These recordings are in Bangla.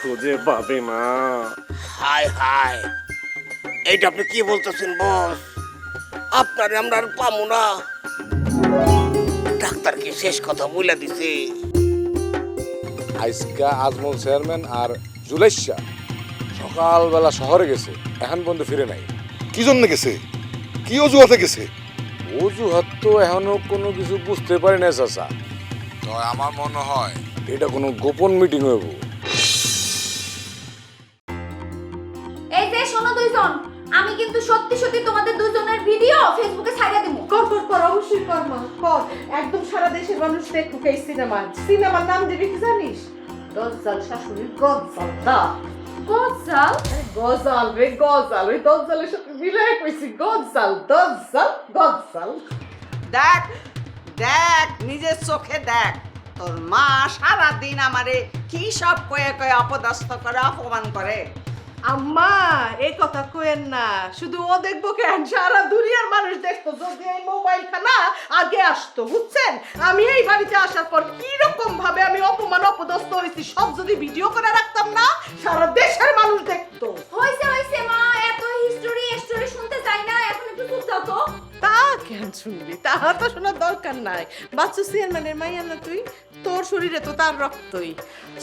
খুঁজে পাবে না। হায় হায় এইটা আপনি কি বলতেছেন বস? আপনারে আমরা আর পামু না। ডাক্তার কি শেষ কথা বলে দিছে। আইসকা আজমল চেয়ারম্যান আর জুলাইশা সকালবেলা শহরে গেছে এখন পর্যন্ত ফিরে নাই। কি জন্য গেছে? কি অজুহাতে গেছে? অজুহাত তো এখনও কোনো কিছু বুঝতে পারি না চাচা। তো আমার মনে হয় এটা কোনো গোপন মিটিং হইব। সত্যি তোমাদের দুজনের ভিডিও ফেসবুকে ছাড়িয়ে দিব কর কর কর অবশ্যই কর মা কর। একদম সারা দেশের মানুষ দেখুক এই সিনেমা সিনেমার নাম দিবি কি জানিস? গজাল শাশুড়ির গজাল দা গজাল? গজাল রে গজাল। ওই দজ্জালের সাথে মিলাই কইছি গজাল দজ্জাল গজাল। দেখ দেখ নিজের চোখে দেখ। তোর মা সারা দিন আমারে কি সব কয়ে কয়ে অপদস্থ করে অপমান করে। আম্মা, এই কথা কইেন না। শুধু ও দেখব কেন? সারা দুনিয়ার মানুষ দেখতো, যদি এই মোবাইল খানা আগে আসতো, বুঝছেন? আমি এই বাড়িতে আসার পর কীরকম ভাবে আমি অপমান, অপদস্থ হয়েছি, সব যদি ভিডিও করে রাখতাম না, সারা দেশের মানুষ দেখতো। হইছে হইছে মা, এত হিস্টোরি স্টোরি শুনতে চাই না, এখন একটু চুপ যাও তা কেন শুনবি তা তো শোনার দরকার নাই। বাচ্চু চেয়ারম্যানের মাইয়া না তুই? তোর শরীরে তো তার রক্তই।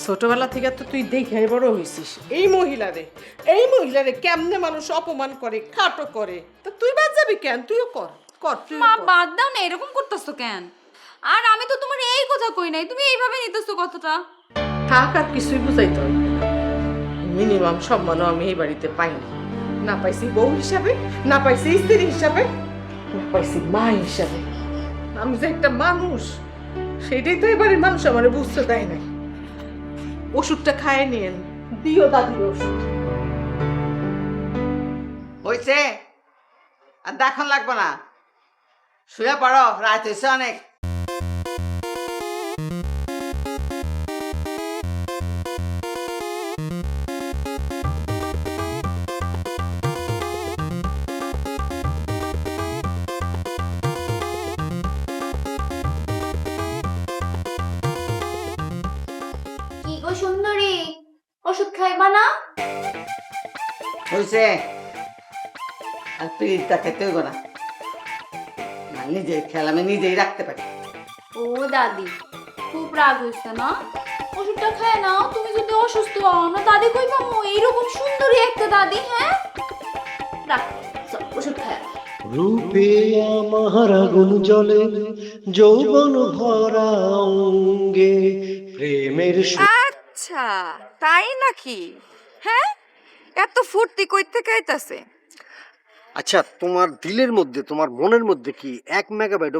ছোটবেলা থেকে তো তুই দেখে বড় হইছিস। এই মহিলারে এই মহিলারে কেমনে মানুষ অপমান করে খাটো করে? তা তুই বাদ যাবি কেন? তুইও কর কর তুই মা বাদ দাও না এরকম করতেছো কেন? আর আমি তো তোমার এই কথা কই নাই তুমি এইভাবে নিতেছো কথাটা? থাক আর কিছুই বুঝাইতে মিনিমাম সম্মানও আমি এই বাড়িতে পাইনি। না পাইছি বউ হিসাবে না পাইছি স্ত্রী হিসাবে। না পাইছি মা হিসাবে। আমি যে একটা মানুষ। সেটাই তো এবারের মানুষ আমার বুঝতে দেয় নাই। ওষুধটা খায় নিয়েন দিও দাদির ওষুধ। হয়েছে আর দেখন লাগবে না। শুয়ে পড়ো রাত হয়েছে অনেক। হয়েছে আর পিঠটা খেতে হইব না। না নিজের খেয়াল আমি নিজেই রাখতে পারি। ও দাদি খুব রাগ হইছে না? ওষুধটা খায় নাও তুমি যদি অসুস্থ হও না দাদি কই পামু এইরকম সুন্দরী একটা দাদি হ্যাঁ? রাখ ওষুধ খায় রূপে আমার আগুন জ্বলে যৌবন ভরা অঙ্গে প্রেমের আচ্ছা তাই নাকি? হ্যাঁ? এত ফুর্তি কই থেকে আইতাছে? আচ্ছা তোমার দিলের মধ্যে তোমার মনের মধ্যে কি এক মেগাবাইট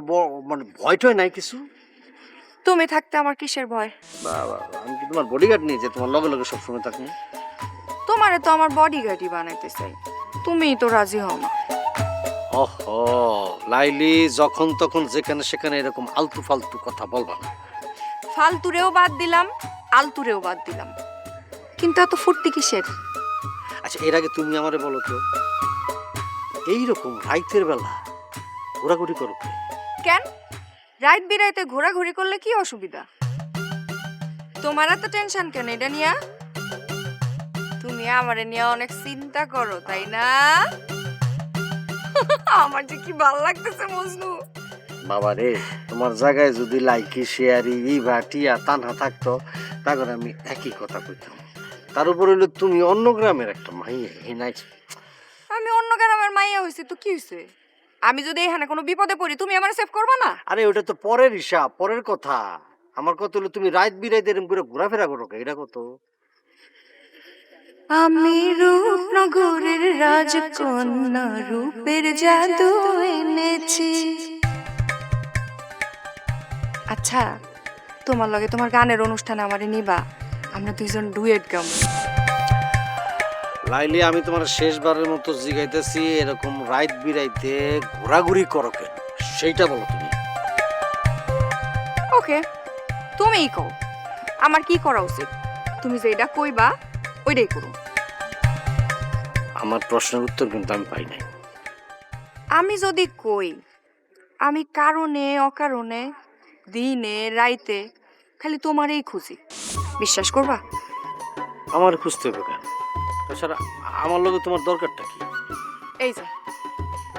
মানে ভয় টয় নাই কিছু? তুমি থাকতে আমার কিসের ভয়? বাবা আমি কি তোমার বডিগার্ড নিয়ে যে তোমার লগে লগে সবসময় থাকি? তোমারে তো আমার বডিগার্ডই বানাইতে চাই। তুমিই তো রাজি হও না। ওহো লাইলি যখন তখন যেখানে সেখানে এরকম আলতু ফালতু কথা বলবা না। ফালতুরেও বাদ দিলাম আলতুরেও বাদ দিলাম। কিন্তু এত ফুর্তি কিসের? আচ্ছা এর আগে তুমি আমারে বলো তো এইরকম রাইতের বেলা ঘোরাঘুরি করো? কেন? রাইট বিরাইতে ঘোরাঘুরি করলে কি অসুবিধা? তোমার এত টেনশন কেন এটা নিয়া? তুমি আমারে নিয়ে অনেক চিন্তা করো তাই না? আমার যে কি ভালো লাগতেছে মজনু। বাবা রে তোমার জায়গায় যদি লাইকি শেয়ারি ইভা টিয়া তানহা থাকতো তারপরে আমি একই কথা কইতাম। তার উপর হইল তুমি অন্য গ্রামের একটা মাইয়া আমি অন্য গ্রামের মাইয়া হয়েছি তো কি হয়েছে আমি যদি এখানে কোনো বিপদে পড়ি তুমি আমার সেভ করবা না? আরে ওটা তো পরের হিসাব পরের কথা। আমার কথা হলো তুমি রাত বিরাইতে এরকম করে ঘোরাফেরা করো এটা কত? আমি রূপনগরের রাজকন্যা রূপের জাদু এনেছি। আচ্ছা তোমার লগে তোমার গানের অনুষ্ঠানে আমারে নিবা। আমরা দুইজন ডুয়েট গাম। লাইলি আমি তোমার শেষবারের মতো জিগাইতেছি এরকম রাইত বিরাইতে ঘোরাঘুরি করো কেন? সেইটা বলো তুমি। ওকে তুমিই কও আমার কি করা উচিত? তুমি যেটা কইবা ওইটাই করো। আমার প্রশ্নের উত্তর কিন্তু আমি পাই নাই। আমি যদি কই আমি কারণে অকারণে দিনে রাইতে খালি তোমারই খুঁজি। বিশ্বাস করবা? আমার খুঁজতে হবে কেন? তাছাড়া আমার লগে তোমার দরকারটা কি? এই যে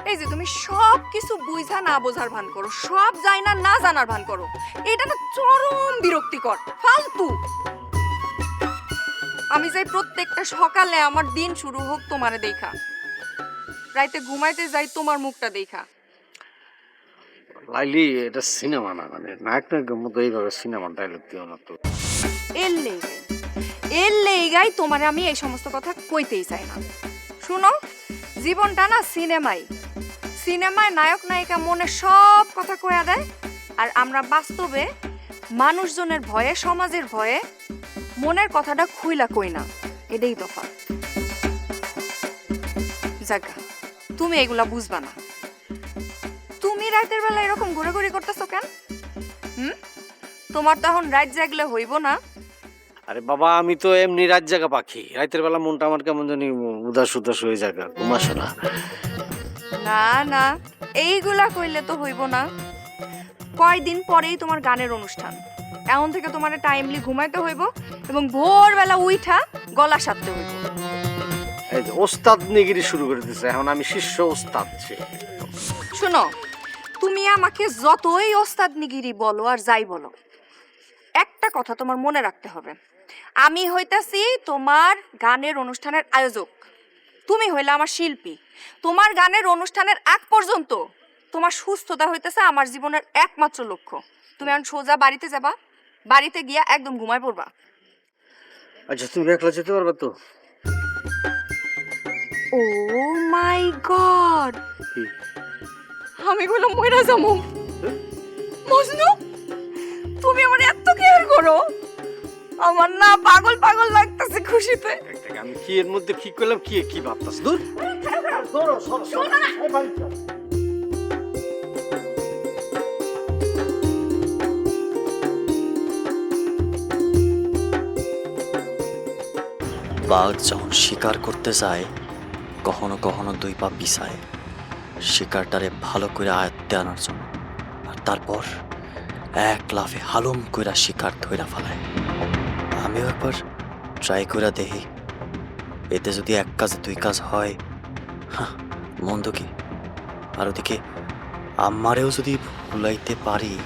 এই যে তুমি সব কিছু বুঝা না বোঝার ভান করো সব যাই না না জানার ভান করো। এটা না চরম বিরক্তিকর ফালতু। আমি যাই প্রত্যেকটা সকালে আমার দিন শুরু হোক তোমারে দেখা। রাইতে ঘুমাইতে যাই তোমার মুখটা দেখা। লাইলি এটা সিনেমা না মানে নায়ক নায়কের মতো এইভাবে সিনেমার ডায়লগ দিও না তো। এর লেগাই। এর লেগাই তোমারে আমি এই সমস্ত কথা কইতেই চাই না। শুনো, জীবনটা না সিনেমাই। সিনেমায় নায়ক, নায়িকা মনে সব কথা কয়া দেয়। আর আমরা বাস্তবে মানুষজনের ভয়ে, সমাজের ভয়ে মনের কথাটা খুইলা কই না। এটাই তফাৎ। জাগা তুমি এগুলা বুঝবা না। তুমি রাতের বেলা এরকম ঘোরাঘুরি করতেছো কেন? হুম? তোমার তখন রাত জাগলে হইব না। আরে বাবা আমি তো এমনি রাত জাগা পাখি। রাতের বেলা মনটা আমার কেমন জানি উদাস উদাস হয়ে জায়গা ঘুমাসো না। না না এইগুলা কইলে তো হইব না। কয়দিন পরেই তোমার গানের অনুষ্ঠান। এখন থেকে তোমার টাইমলি ঘুমাইতে হইব এবং ভোরবেলা উইঠা গলা সারতে হইব। এই যে ওস্তাদ নিগিরি শুরু করে দিছে এখন আমি শিষ্য ওস্তাদ সে শোনো তুমি আমাকে যতই ওস্তাদ নিগিরি বলো আর যাই বলো একটা কথা তোমার মনে রাখতে হবে। আমি হইতাছি তোমার গানের অনুষ্ঠানের আয়োজক। তুমি হইলে আমার শিল্পী। তোমার গানের অনুষ্ঠানের আগ পর্যন্ত তোমার সুস্থতা হইতেছে আমার জীবনের একমাত্র লক্ষ্য। তুমি এখন সোজা বাড়িতে যাবা বাড়িতে গিয়া একদম ঘুমায় পড়বা। আচ্ছা তুমি একলা যেতে পারবে তো? Oh my god! আমি বললাম মইরা যাব মজনু তুমি আমার করো? আমার না পাগল পাগল লাগতেছে খুশিতে। আমি কি এর মধ্যে কি করলাম? কি কি ভাবতাস দূর। ধরো, সরো, সরো। এই বাড়ি চল। বাঘ যখন শিকার করতে যায় কখনো কখনো দুই পা পিছায়। শিকারটারে ভালো করে আয়ত্তে আনার জন্য। আর তারপর? এক লাফে হালুম কইরা শিকার ধইরা ফেলায়। আমিও একবার ট্রাই কইরা দেখি। এতে যদি এক কাজ, দুই কাজ হয় হ্যাঁ মন্দ কি? আর ওদিকে আমারেও যদি ভুলাইতে পারি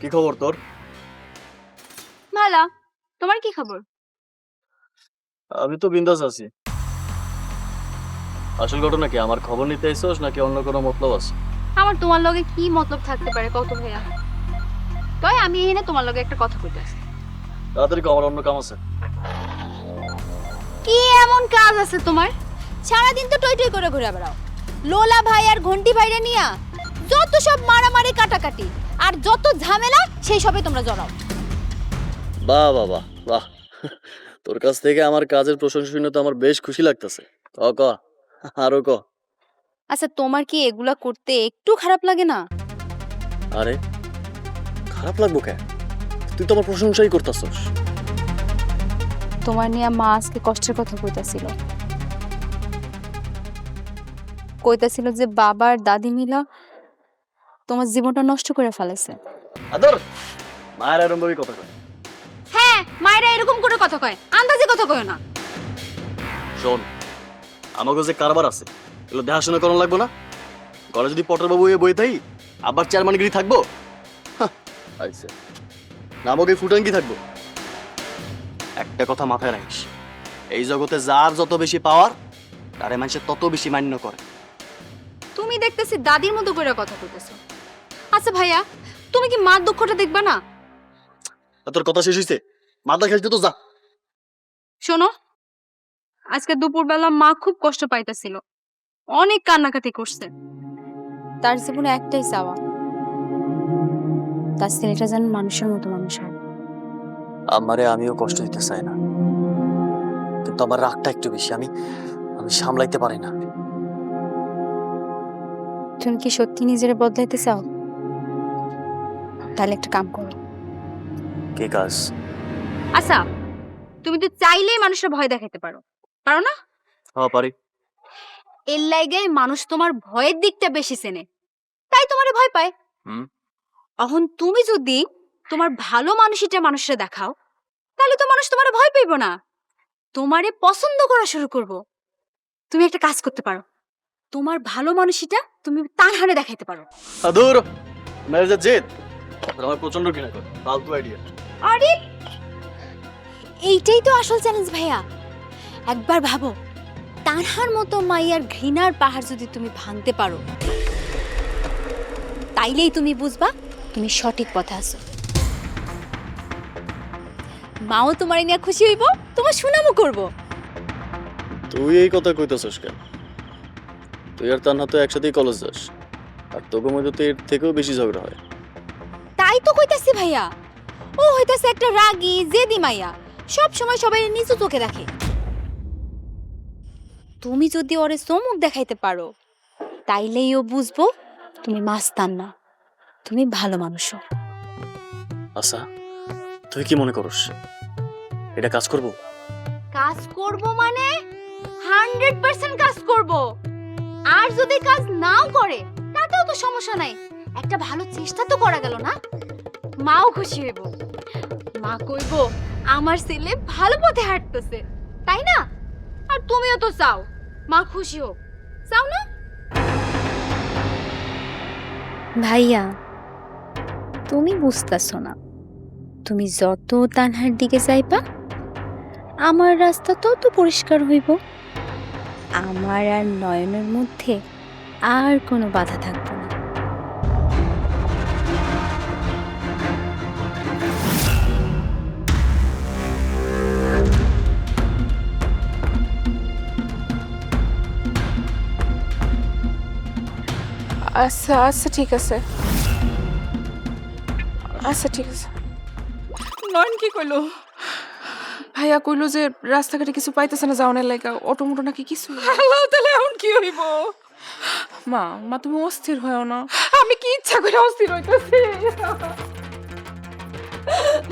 কি খবর তোর? মালা তোমার কি খবর? আমি তো বিন্দাস আছি। আসল ঘটনা কি আমার খবর নিতে এসোস নাকি অন্য কোনো মতলব আছে? আমার তোমার লগে কি মতলব থাকতে পারে কত ভাইয়া। তাই আমি এখানে তোমার লগে একটা কথা কইতে আসি। তাড়াতাড়ি কর, আমার অন্য কাম আছে। কি এমন কাজ আছে তোমার? সারাদিন তো টই টই করে ঘুরে বেড়াও। লোলা ভাই আর ঘন্টি ভাইরে নিয়া যত সব মারামারি কাটাকাটি আর যত ঝামেলা সেই সবে তোমরা জড়াও। বাহ বাহ বাহ বাহ। তোর কাছ থেকে আমার কাজের প্রশংসা শুনে তো আমার বেশ খুশি লাগতেছে। ক ক আরও ক। আচ্ছা তোমার কি এগুলা করতে একটু খারাপ লাগে না? আরে খারাপ লাগবো কেন তুই তো আমার প্রশংসাই করতেছস। তোমার নিয়ে মা আজকে কষ্টের কথা কইতাছিল। কইতাছিল যে বাবার দাদি মিলা তোমার জীবনটা নষ্ট করে ফেলেছে। আদর মায়ের এরম ভাবে কথা কয়। হ্যাঁ মায়েরা এরকম করে কথা কয় আন্দাজে কথা কয় না। শোন আমাকে যে কারবার আছে এগুলো দেখাশোনা করানো লাগবো না। ঘরে যদি পটর বাবু হয়ে বই থাই আবার চেয়ারম্যানগিরি থাকব? আচ্ছা নামক ফুটাঙ্গি থাকব। একটা কথা মাথায় রাখিস এই জগতে যার যত বেশি পাওয়ার তারে মানুষের তত বেশি মান্য করে। তুমি দেখতেছি দাদির মতো করে কথা কইতেছো আচ্ছা ভাইয়া তুমি কি মার দুঃখটা দেখবা না? তোর কথা শেষ হয়েছে মাথা খেলতে তো যা। শোনো আজকে দুপুরবেলা মা খুব কষ্ট পাইতেছিল। অনেক কান্নাকাটি করছে। তার জীবনে একটাই চাওয়া। তার ছেলেটা যেন মানুষের মতো মানুষ হয়। আমারে আমিও কষ্ট দিতে চাই না। কিন্তু আমার রাগটা একটু বেশি আমি আমি সামলাইতে পারি না। তুমি কি সত্যি নিজের বদলাইতে চাও? তাহলে একটা কাম করো। কে কাজ? আচ্ছা তুমি তো চাইলেই মানুষের ভয় দেখাতে পারো। পারো না? হ্যাঁ পারি। এর লাইগায় মানুষ তোমার ভয়ের দিকটা বেশি চেনে। তাই তোমারে ভয় পায়। হুম। এখন তুমি যদি তোমার ভালো মানুষটা মানুষরা দেখাও তাহলে তো মানুষ তোমার ভয় পাইবো না। তোমারে পছন্দ করা শুরু করব। তুমি একটা কাজ করতে পারো। তোমার ভালো মানুষটা তুমি তার হারে দেখাইতে পারো। আদর ম্যারেজের জেদ। আমার প্রচণ্ড ঘৃণা করে। ফালতু আইডিয়া আরে এইটাই তো আসল চ্যালেঞ্জ ভাইয়া। একবার ভাবো তানহার মতো মাইয়ার ঘৃণার পাহাড় যদি তুমি ভাঙতে পারো তাইলেই তুমি বুঝবা তুমি সঠিক পথে আছো। মাও তোমার নিয়ে খুশি হইব তোমার সুনামও করব। তুই এই কথা কইতেছস কেন? তুই আর তান্না তো একসাথেই কলেজ যাস আর তোকে মধ্যে তো এর থেকেও বেশি ঝগড়া হয়। তাই তো কইতাছি ভাইয়া। ও হইতাছে একটা রাগী জেদি মাইয়া। সব সময় সবাই নিচু চোখে রাখে তুমি যদি ওরে চমুক দেখাইতে পারো তাইলেই ও বুঝব তুমি মাস্তান না তুমি ভালো মানুষও। আচ্ছা তুই কি মনে করস? এটা কাজ করব? কাজ করব মানে? হান্ড্রেড পার্সেন্ট কাজ করব। আর যদি কাজ নাও করে তাতেও তো সমস্যা নাই। একটা ভালো চেষ্টা তো করা গেল না? মাও খুশি হইব। মা কইব, আমার ছেলে ভালো পথে হাঁটতেছে, তাই না? আর তুমিও তো চাও, মা খুশি হোক। চাও না? ভাইয়া, তুমি বুঝতেছো না। তুমি যত তানহার দিকে যাইবা, আমার রাস্তা তত পরিষ্কার হইব। আমার আর নয়নের মধ্যে আর কোনো বাধা থাকবে না। আচ্ছা আচ্ছা ঠিক আছে। আচ্ছা ঠিক আছে। নয়ন কি কইলো? ভাইয়া কইলো যে রাস্তাঘাটে কিছু পাইতেছে না যাওয়ানের লাগা অটো মোটো নাকি কিছু হ্যালো তাহলে এখন কি হইব? মা মা তুমি অস্থির হয়েও না। আমি কি ইচ্ছা করে অস্থির হইতেছি?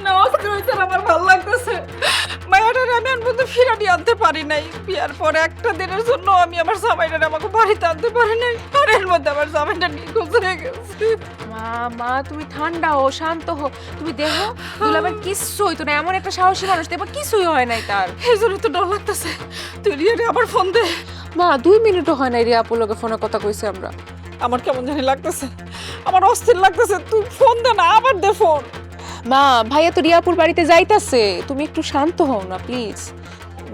না অস্থির হইতে আমার ভালো লাগতেছে। ফিরানি আনতে পারি নাই। বিয়ার পরে একটা দিনের জন্য আমি আমার জামাইটার আমাকে বাড়িতে আনতে পারি নাই। আর এর মধ্যে আমার জামাইটা নিখোঁজ হয়ে গেছে। মা মা তুমি ঠান্ডা হো শান্ত হো তুমি দেহ দুলাবের কিচ্ছু হইতো না এমন একটা সাহসী মানুষ দেখবা কিছুই হয় নাই তার। এই জন্য তো ডর লাগতেছে। তুই রিয়ারে আবার ফোন দে। মা দুই মিনিটও হয় নাই রিয়া আপুলোকে ফোনে কথা কইছি আমরা। আমার কেমন জানি লাগতেছে। আমার অস্থির লাগতেছে। তুই ফোন দে না আবার দে ফোন। মা ভাইয়া তো রিয়াপুর বাড়িতে যাইতাছে। তুমি একটু শান্ত হও না প্লিজ।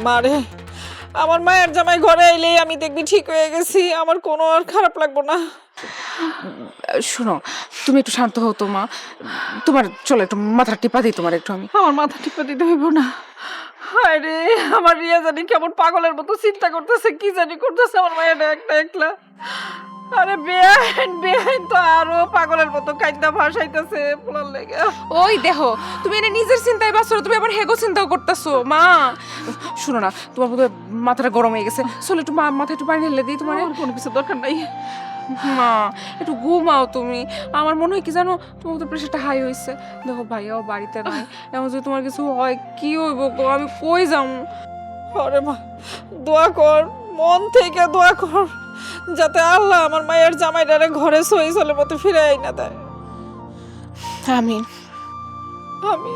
মারে আমার মায়ের জামাই ঘরে এলেই আমি দেখবি ঠিক হয়ে গেছি আমার কোনো আর খারাপ লাগবো না। শোনো তুমি একটু শান্ত হও তো মা তোমার চলো একটু মাথা টিপা দিই তোমার একটু আমি। আমার মাথা টিপা দিতে হইব না। হায় রে আমার রিয়া জানি কেমন পাগলের মতো চিন্তা করতেছে কি জানি করতেছে আমার মায়ের একটা একলা। আরে বেআইন বেআইন তো আরও পাগলের মতো কাইন্দা ভাসাইতেছে পোলার লেগে। ওই দেহ তুমি এনে নিজের চিন্তায় বাঁচো তুমি আবার হেগো চিন্তাও করতেছো। মা শুনো না তোমার বোধহয় মাথাটা গরম হয়ে গেছে। চলো একটু মা মাথা একটু পানি ঢেলে দিই তোমার। কোনো কিছু দরকার নাই। মা একটু ঘুমাও তুমি। আমার মনে হয় কি জানো তোমার তো প্রেশারটা হাই হয়েছে দেখো ভাইয়াও বাড়িতে নাই। এমন যদি তোমার কিছু হয় কি হইব আমি কই যাম? আরে মা দোয়া কর মন থেকে দোয়া কর। যাতে আল্লাহ আমার মায়ের জামাইটারে ঘরে সই চলে মতো ফিরে আই না দেয়। আমি আমি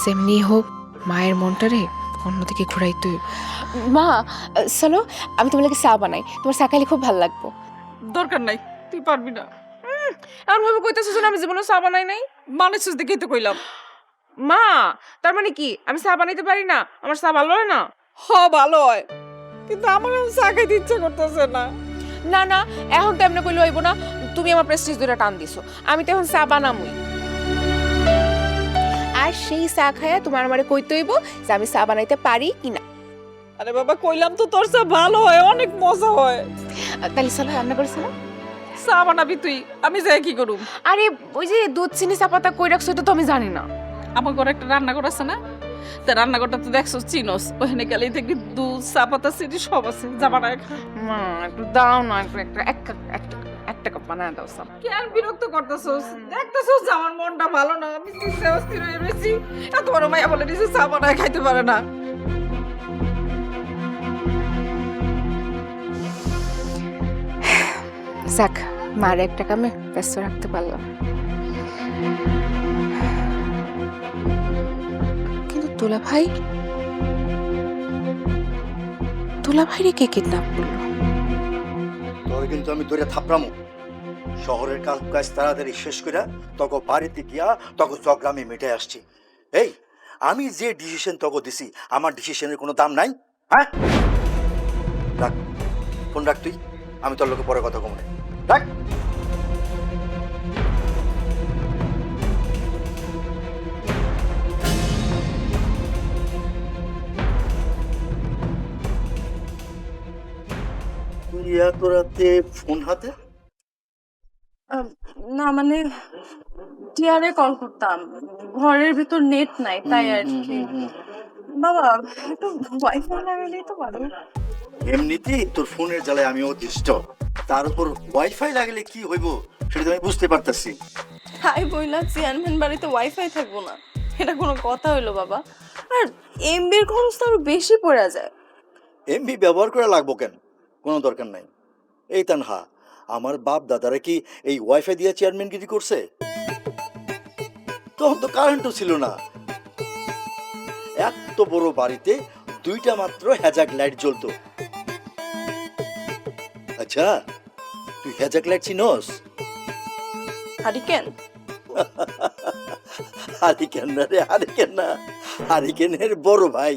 সেমনি হোক মায়ের মনটারে অন্যদিকে ঘুরাই তুই। মা চলো আমি তোমার লাগে চা বানাই। তোমার চা খাইলে খুব ভালো লাগবো। দরকার নাই তুই পারবি না। এমন ভাবে কইতেছিস না আমি জীবনে চা বানাই নাই? বানাইছিস দেখেই তো কইলাম। মা তার মানে কি? আমি চা বানাইতে পারি না? আমার চা ভালো হয় না? হ ভালো হয়। কিন্তু আমার চা খাইতে ইচ্ছা করতেছে না। না না এখন তো এমনি কইলে হইব না। তুমি আমার প্রেস্টিজ দুইটা টান দিছো। আমি তো এখন চা বানামুই। আর সেই চা খায়া তোমার আমারে কইতে হইব যে আমি চা বানাইতে পারি কি না আরে বাবা কইলাম তো তোর চা ভালো হয় অনেক মজা হয়। তাহলে চলো রান্না করে চলো। চা বানাবি তুই আমি যাই কি করুম? আরে ওই যে দুধ চিনি চা পাতা কই রাখছো এটা তো আমি জানি না। আমার ঘরে একটা রান্নাঘর আছে না? তা রান্নাঘরটা তো দেখছ চিনোস। ওখানে গেলেই দেখবি দুধ চা পাতা চিনি সব আছে যাবা না মা একটু দাও না একটু একটা এক কাপ একটা একটা কাপ বানায় দাও সাম কেন বিরক্ত করতেছস? দেখতেছস যে আমার মনটা ভালো না আমি চিন্তা অস্থির হয়ে রয়েছি। এত বড় মাইয়া বলে দিছে চা বানায় খাইতে পারে না। যাক মার একটা কামে ব্যস্ত রাখতে পারলাম। তোলা ভাই? তোলা ভাইরে কে কিডন্যাপ করল? তোর কিন্তু আমি ধরে থাপড়ামো। শহরের কাজ কাজ তাড়াতাড়ি শেষ করে তখন বাড়িতে গিয়া তখন চক্রামে মিটে আসছি। এই, আমি যে ডিসিশন তখন দিছি, আমার ডিসিশনের কোনো দাম নাই? হ্যাঁ? রাখ। ফোন রাখ তুই। আমি তোর লোকে পরে কথা কমনে রাখ। তুই ফোন হাতে? না মানে টিয়ারে কল করতাম। ঘরের ভিতর নেট নাই তাই আর কি। বাবা একটু ওয়াইফাই লাগাইলেই তো পারো এমনিতেই তোর ফোনের জ্বালায় আমি অতিষ্ঠ। তার উপর ওয়াইফাই লাগলে কি হইব সেটা আমি বুঝতে পারতেছি। হাই বইলা চেয়ারম্যান বাড়িতে ওয়াইফাই থাকব না। এটা কোনো কথা হইল বাবা। আর এমবির খরচ তো আরও বেশি পড়ে যায়। এমবি ব্যবহার করা লাগবো কেন? কোনো দরকার নাই। এই তানহা আমার বাপ দাদারা কি এই ওয়াইফাই দিয়ে চেয়ারম্যানগিরি করছে? তখন তো কারেন্টও ছিল না। এত বড় বাড়িতে দুইটা মাত্র হ্যাজাক লাইট জ্বলতো। আচ্ছা তুই হ্যাজাক লাইট চিনস? হারিকেন? হারিকেন না রে হারিকেন না। হারিকেনের বড় ভাই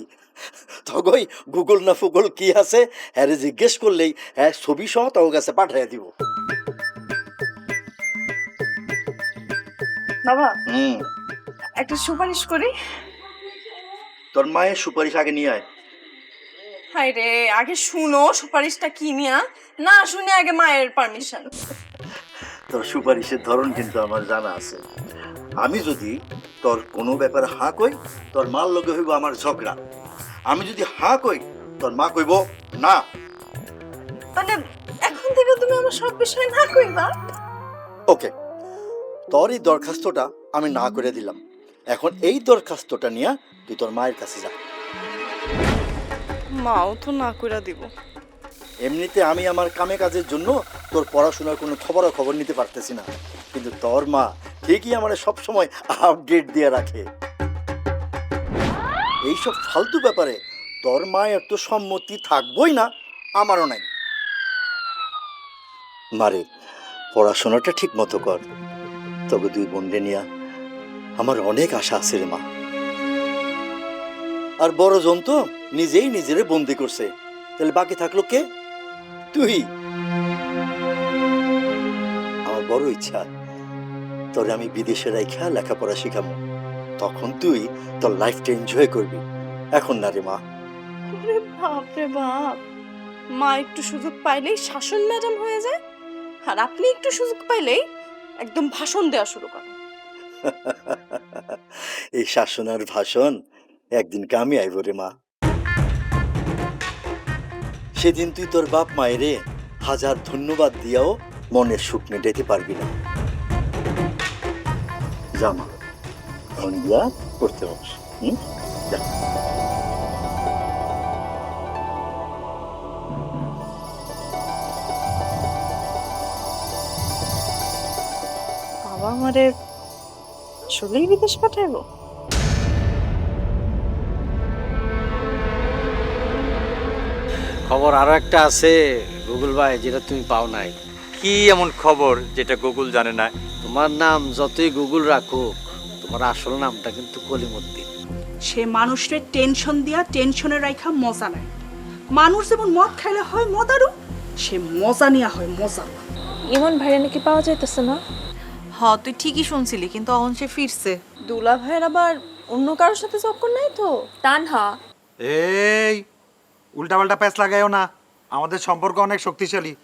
তগই গুগল না ফুগল কি আছে? হ্যারে জিজ্ঞেস করলেই হ্যাঁ ছবি সহ তোর কাছে পাঠাইয়া দিব। বাবা হুম। একটা সুপারিশ করি। তোর মায়ের সুপারিশ আগে নিয়ে আয়। হাই রে আগে শুনো সুপারিশটা কি নিয়া। না শুনে আগে মায়ের পারমিশন তোর সুপারিশের ধরন কিন্তু আমার জানা আছে। আমি যদি তোর কোনো ব্যাপারে হাঁ কই তোর মার লগে হইব আমার ঝগড়া। আমি যদি হাঁ কই তোর মা কইব না। তাহলে এখন থেকে তুমি আমার সব বিষয় না কইবা? ওকে তোর এই দরখাস্তটা আমি না করে দিলাম। এখন এই দরখাস্তটা নিয়ে তুই তোর মায়ের কাছে যা। মাও তো না কইরা দিব। এমনিতে আমি আমার কামে কাজের জন্য তোর পড়াশোনার কোনো খবরও খবর নিতে পারতেছি না। কিন্তু তোর মা ঠিকই আমার সবসময় আপডেট দিয়ে রাখে। এইসব ফালতু ব্যাপারে তোর মায়ের তো সম্মতি থাকবই না, আমারও নাই। মারে, পড়াশোনাটা ঠিক মতো কর। তবে দুই বোনকে নিয়ে আমার অনেক আশা আছে রে মা। আর বড় জন তো নিজেই নিজেরে বন্দি করছে। তাহলে বাকি থাকল কে? তুই। আমার বড় ইচ্ছা, তোরে আমি বিদেশে রাইখা লেখাপড়া শিখাবো তখন তুই তোর লাইফটা এনজয় করবি। এখন না রে মা। বাপ রে বাপ। মা একটু সুযোগ পাইলেই শাসন ম্যাডাম হয়ে যায়। আর আপনি একটু সুযোগ পাইলেই একদম ভাষণ দেওয়া শুরু করেন। এই শাসন আর ভাষণ একদিন কামি আইব রে মা। সেদিন তুই তোর বাপ মায়েরে হাজার ধন্যবাদ দিয়াও মনের সুখ মেটাইতে পারবি না। জামা আমরা করতে পারছি হুম? বাবা আমারে চলেই বিদেশ পাঠাবো খবর আরও একটা আছে গুগল ভাই যেটা তুমি পাও নাই। কি এমন খবর যেটা গুগল জানে না তোমার নাম যতই গুগল রাখুক তোমার আসল নামটা কিন্তু কলিমুদ্দিন। সে মানুষের টেনশন দিয়া টেনশনে রাখা মজা নেয়। মানুষ যেমন মদ খাইলে হয় মদারু সে মজা নেওয়া হয় মজা। ইমন ভাইরা নাকি পাওয়া যাইতেছে না? হ তুই ঠিকই শুনছিলি কিন্তু অহন সে ফিরছে। দুলা ভাইয়ের আবার অন্য কারোর সাথে চক্কর নাই তো? তানহা। এই উল্টাপাল্টা প্যাচ লাগাইও না। আমাদের সম্পর্ক অনেক শক্তিশালী।